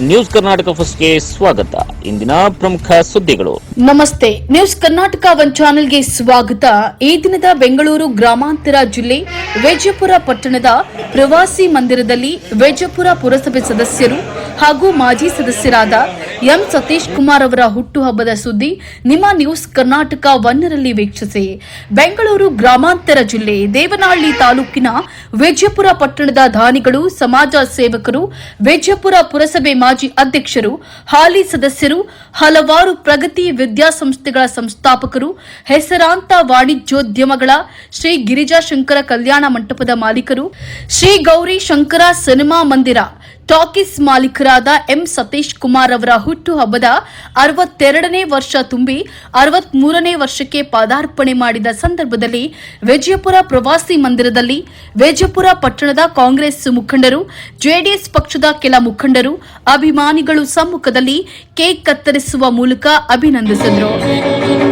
News Karnataka ಫಸ್ಟ್ಗೆ ಸ್ವಾಗತ. ಇಂದಿನ ಪ್ರಮುಖ ಸುದ್ದಿಗಳು. ನಮಸ್ತೆ. ನ್ಯೂಸ್ ಕರ್ನಾಟಕ ಒನ್ ಚಾನೆಲ್ಗೆ ಸ್ವಾಗತ. ಈ ದಿನದ ಬೆಂಗಳೂರು ಗ್ರಾಮಾಂತರ ಜಿಲ್ಲೆ ವೇಜಪುರ ಪಟ್ಟಣದ ಪ್ರವಾಸಿ ಮಂದಿರದಲ್ಲಿ ವೇಜಪುರ ಪುರಸಭೆ ಸದಸ್ಯರು ಹಾಗೂ ಮಾಜಿ ಸದಸ್ಯರಾದ ಎಂ ಸತೀಶ್ ಕುಮಾರ್ ಅವರ ಹುಟ್ಟುಹಬ್ಬದ ಸುದ್ದಿ ನಿಮ್ಮ ನ್ಯೂಸ್ ಕರ್ನಾಟಕ ಒನ್ನರಲ್ಲಿ ವೀಕ್ಷಿಸಿ. ಬೆಂಗಳೂರು ಗ್ರಾಮಾಂತರ ಜಿಲ್ಲೆ ದೇವನಹಳ್ಳಿ ತಾಲೂಕಿನ ವೇಜಪುರ ಪಟ್ಟಣದ ದಾನಿಗಳು, ಸಮಾಜ ಸೇವಕರು ವೇಜಪುರ ಪುರಸಭೆ ಮಾಜಿ ಅಧ್ಯಕ್ಷರು, ಹಾಲಿ ಸದಸ್ಯರು, ಹಲವಾರು ಪ್ರಗತಿ ವಿದ್ಯಾಸಂಸ್ಥೆಗಳ ಸಂಸ್ಥಾಪಕರು, ಹೆಸರಾಂತ ವಾಣಿಜ್ಯೋದ್ಯಮಗಳ ಶ್ರೀ ಗಿರಿಜಾಶಂಕರ ಕಲ್ಯಾಣ ಮಂಟಪದ ಮಾಲೀಕರು, ಶ್ರೀ ಗೌರಿ ಶಂಕರ ಸಿನಿಮಾ ಮಂದಿರ ಟಾಕೀಸ್ ಮಾಲೀಕರಾದ ಎಂ ಸತೀಶ್ ಕುಮಾರ್ ಅವರ ಹುಟ್ಟುಹಬ್ಬದ ಅರವತ್ತೆರಡನೇ ವರ್ಷ ತುಂಬಿ ಅರವತ್ಮೂರನೇ ವರ್ಷಕ್ಕೆ ಪಾದಾರ್ಪಣೆ ಮಾಡಿದ ಸಂದರ್ಭದಲ್ಲಿ ವಿಜಯಪುರ ಪ್ರವಾಸಿ ಮಂದಿರದಲ್ಲಿ ವಿಜಯಪುರ ಪಟ್ಟಣದ ಕಾಂಗ್ರೆಸ್ ಮುಖಂಡರು, ಜೆಡಿಎಸ್ ಪಕ್ಷದ ಕೆಲ ಮುಖಂಡರು, ಅಭಿಮಾನಿಗಳು ಸಮ್ಮುಖದಲ್ಲಿ ಕೇಕ್ ಕತ್ತರಿಸುವ ಮೂಲಕ ಅಭಿನಂದಿಸಿದರು.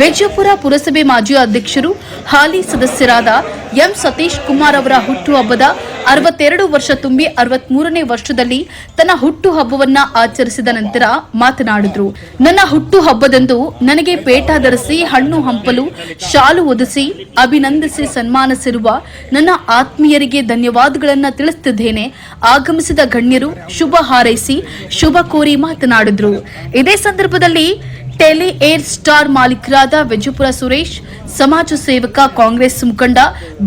ವಿಜಯಪುರ ಪುರಸಭೆ ಮಾಜಿ ಅಧ್ಯಕ್ಷರು, ಹಾಲಿ ಸದಸ್ಯರಾದ ಎಂ ಸತೀಶ್ ಕುಮಾರ್ ಅವರ ಹುಟ್ಟುಹಬ್ಬದ ಅರವತ್ತೆರಡು ವರ್ಷ ತುಂಬಿ ಅರವತ್ಮೂರನೇ ವರ್ಷದಲ್ಲಿ ತನ್ನ ಹುಟ್ಟುಹಬ್ಬವನ್ನ ಆಚರಿಸಿದ ನಂತರ ಮಾತನಾಡಿದ್ರು. ನನ್ನ ಹುಟ್ಟುಹಬ್ಬದಂದು ನನಗೆ ಪೇಟ ಧರಿಸಿ, ಹಣ್ಣು ಹಂಪಲು, ಶಾಲು ಒದಿಸಿ ಅಭಿನಂದಿಸಿ ಸನ್ಮಾನಿಸಿರುವ ನನ್ನ ಆತ್ಮೀಯರಿಗೆ ಧನ್ಯವಾದಗಳನ್ನು ತಿಳಿಸುತ್ತಿದ್ದೇನೆ. ಆಗಮಿಸಿದ ಗಣ್ಯರು ಶುಭ ಹಾರೈಸಿ, ಶುಭ ಕೋರಿ ಮಾತನಾಡಿದ್ರು. ಇದೇ ಸಂದರ್ಭದಲ್ಲಿ ಟೆಲಿ ಏರ್ ಸ್ಟಾರ್ ಮಾಲೀಕರಾದ ವಿಜಯಪುರ ಸುರೇಶ್, ಸಮಾಜ ಸೇವಕ ಕಾಂಗ್ರೆಸ್ ಮುಖಂಡ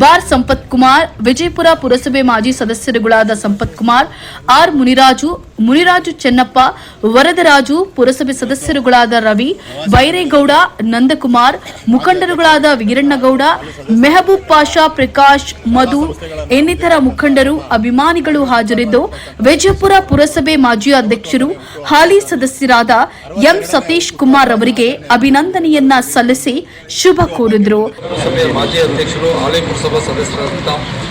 ಬಾರ್ ಸಂಪತ್ ಕುಮಾರ್, ವಿಜಯಪುರ ಪುರಸಭೆ ಮಾಜಿ ಸದಸ್ಯರುಗಳಾದ ಸಂಪತ್ ಕುಮಾರ್, ಆರ್ ಮುನಿರಾಜು ಮುನಿರಾಜು ಚೆನ್ನಪ್ಪ, ವರದರಾಜು ಪುರಸಭೆ ಸದಸ್ಯರುಗಳಾದ ರವಿ, ಬೈರೇಗೌಡ, ನಂದಕುಮಾರ್, ಮುಖಂಡರುಗಳಾದ ವೀರಣ್ಣಗೌಡ, ಮೆಹಬೂಬ್ ಪಾಷಾ, ಪ್ರಕಾಶ್, ಮಧು, ಇನ್ನಿತರ ಮುಖಂಡರು, ಅಭಿಮಾನಿಗಳು ಹಾಜರಿದ್ದು, ವಿಜಯಪುರ ಪುರಸಭೆ ಮಾಜಿ ಅಧ್ಯಕ್ಷರು, ಹಾಲಿ ಸದಸ್ಯರಾದ ಎಂ ಸತೀಶ್ ಕುಮಾರ್ ಅವರಿಗೆ ಅಭಿನಂದನೆಯನ್ನ ಸಲ್ಲಿಸಿ ಶುಭ ಕೋರಿದ್ರು.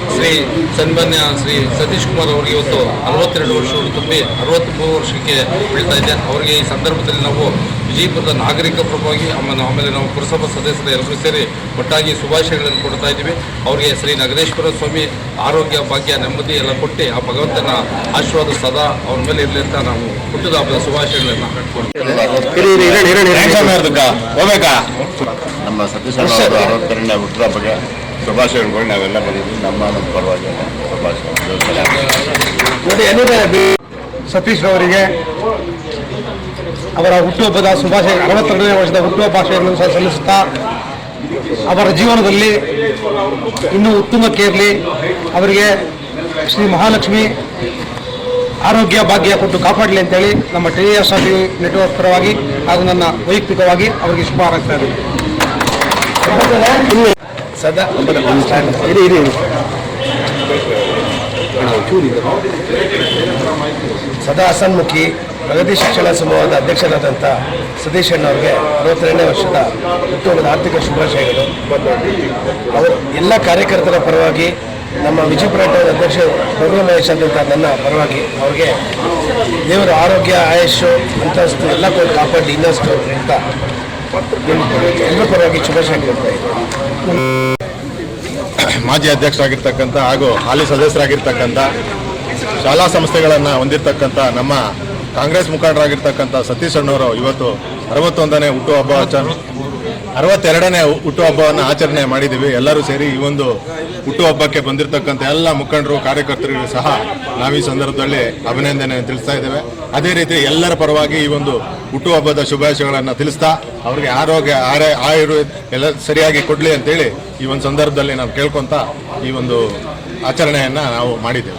ಶ್ರೀ ಸನ್ಮಾನ್ಯ ಶ್ರೀ ಸತೀಶ್ ಕುಮಾರ್ ಅವರಿಗೆ ಇವತ್ತು ಅರವತ್ತೆರಡು ವರ್ಷಗಳು ತುಂಬಿ ಅರವತ್ತ್ಮೂರು ವರ್ಷಕ್ಕೆ ಬೀಳ್ತಾ ಇದೆ ಅವರಿಗೆ ಈ ಸಂದರ್ಭದಲ್ಲಿ ನಾವು ವಿಜಯಪುರದ ನಾಗರಿಕ ಪರವಾಗಿ ಆಮೇಲೆ ಆಮೇಲೆ ನಾವು ಪುರಸಭಾ ಸದಸ್ಯರ ಎಲ್ಲರೂ ಸೇರಿ ಒಟ್ಟಾಗಿ ಶುಭಾಶಯಗಳನ್ನು ಕೊಡ್ತಾ ಇದ್ದೀವಿ ಅವರಿಗೆ ಶ್ರೀ ನಗರೇಶ್ವರ ಸ್ವಾಮಿ ಆರೋಗ್ಯ ಭಾಗ್ಯ ನೆಮ್ಮದಿ ಎಲ್ಲ ಕೊಟ್ಟು ಆ ಭಗವಂತನ ಆಶೀರ್ವಾದ ಸದಾ ಅವ್ರ ಮೇಲೆ ಇರಲಿ ಅಂತ ನಾವು ಹುಟ್ಟಿದ ಹಬ್ಬದ ಶುಭಾಶಯಗಳನ್ನು ನಮ್ಮ ಸತೀಶ್ ಅವರ ಅರವತ್ತೆರಡನೇ ಹುಟ್ಟುಹಬ್ಬಕ್ಕೆ ನಾವೆಲ್ಲ ನಮ್ಮ ನಮ್ಮ ಪರವಾಗಿ ಸತೀಶ್ ಅವರಿಗೆ ಅವರ ಹುಟ್ಟುಹಬ್ಬದ ಶುಭಾಶಯ, ಅರವತ್ತೆರಡನೇ ವರ್ಷದ ಹುಟ್ಟುಹಬ್ಬ ಆಶಯಗಳನ್ನು ಸಹ ಸಲ್ಲಿಸುತ್ತಾ, ಅವರ ಜೀವನದಲ್ಲಿ ಇನ್ನೂ ಉತ್ತುಂಗಕ್ಕೇರಲಿ ಅವರಿಗೆ ಶ್ರೀ ಮಹಾಲಕ್ಷ್ಮಿ ಆರೋಗ್ಯ ಭಾಗ್ಯ ಕೊಟ್ಟು ಕಾಪಾಡಲಿ ಅಂತೇಳಿ ನಮ್ಮ T S R T network ಪರವಾಗಿ ಹಾಗೂ ನನ್ನ ವೈಯಕ್ತಿಕವಾಗಿ ಅವರಿಗೆ ಶುಭ ಹಾರೈಸ್ತಾ ಇದ್ದೀನಿ. ಸದಾ ಇರಿ ಇರಿ ಇರಿ. ಸದಾ ಹಸನ್ಮುಖಿ ಪ್ರಗತಿ ಶಿಕ್ಷಣ ಸಮೂಹದ ಅಧ್ಯಕ್ಷರಾದಂಥ ಸತೀಶ್ ಅಣ್ಣ ಅವರಿಗೆ ಅರವತ್ತೆರಡನೇ ವರ್ಷದ ಹುಟ್ಟುಹಬ್ಬದ ಆರ್ಥಿಕ ಶುಭಾಶಯಗಳು. ಅವರು ಎಲ್ಲ ಕಾರ್ಯಕರ್ತರ ಪರವಾಗಿ ನಮ್ಮ ವಿಜಯಪುರ ಅಧ್ಯಕ್ಷ ಪ್ರಭು ಮಹೇಶ್ ಆದಂಥ ನನ್ನ ಪರವಾಗಿ ಅವ್ರಿಗೆ ದೇವರ ಆರೋಗ್ಯ ಆಯುಷು ಅಂತಸ್ತು ಎಲ್ಲ ಕಾಪಾಡಿ ಇನ್ನಷ್ಟು ಅಂತ ಎಲ್ಲರ ಪರವಾಗಿ ಶುಭಾಶಯ ಕೊಡ್ತಾ ಇದ್ದೀನಿ. ಮಾಜಿ ಅಧ್ಯಕ್ಷರಾಗಿರ್ತಕ್ಕಂಥ ಹಾಗೂ ಹಾಲಿ ಸದಸ್ಯರಾಗಿರ್ತಕ್ಕಂಥ ಶಾಲಾ ಸಂಸ್ಥೆಗಳನ್ನು ಹೊಂದಿರತಕ್ಕಂಥ ನಮ್ಮ ಕಾಂಗ್ರೆಸ್ ಮುಖಂಡರಾಗಿರ್ತಕ್ಕಂಥ ಸತೀಶ್ ಅಣ್ಣವರು ಇವತ್ತು ಅರವತ್ತೊಂದನೇ ಹುಟ್ಟುಹಬ್ಬ ಆಚರಣೆ ಅರವತ್ತೆರಡನೇ ಹುಟ್ಟುಹಬ್ಬವನ್ನು ಆಚರಣೆ ಮಾಡಿದ್ದೀವಿ. ಎಲ್ಲರೂ ಸೇರಿ ಈ ಒಂದು ಹುಟ್ಟುಹಬ್ಬಕ್ಕೆ ಬಂದಿರತಕ್ಕಂಥ ಎಲ್ಲ ಮುಖಂಡರು ಕಾರ್ಯಕರ್ತರಿಗೂ ಸಹ ನಾವು ಈ ಸಂದರ್ಭದಲ್ಲಿ ಅಭಿನಂದನೆ ತಿಳಿಸ್ತಾ ಇದ್ದೇವೆ. ಅದೇ ರೀತಿ ಎಲ್ಲರ ಪರವಾಗಿ ಈ ಒಂದು ಹುಟ್ಟುಹಬ್ಬದ ಶುಭಾಶಯಗಳನ್ನು ತಿಳಿಸ್ತಾ ಅವರಿಗೆ ಆರೋಗ್ಯ, ಆರ ಆಯುರ್ವೇದ ಎಲ್ಲ ಸರಿಯಾಗಿ ಕೊಡಲಿ ಅಂತೇಳಿ ಈ ಒಂದು ಸಂದರ್ಭದಲ್ಲಿ ನಾವು ಕೇಳ್ಕೊತ ಈ ಒಂದು ಆಚರಣೆಯನ್ನು ನಾವು ಮಾಡಿದ್ದೇವೆ.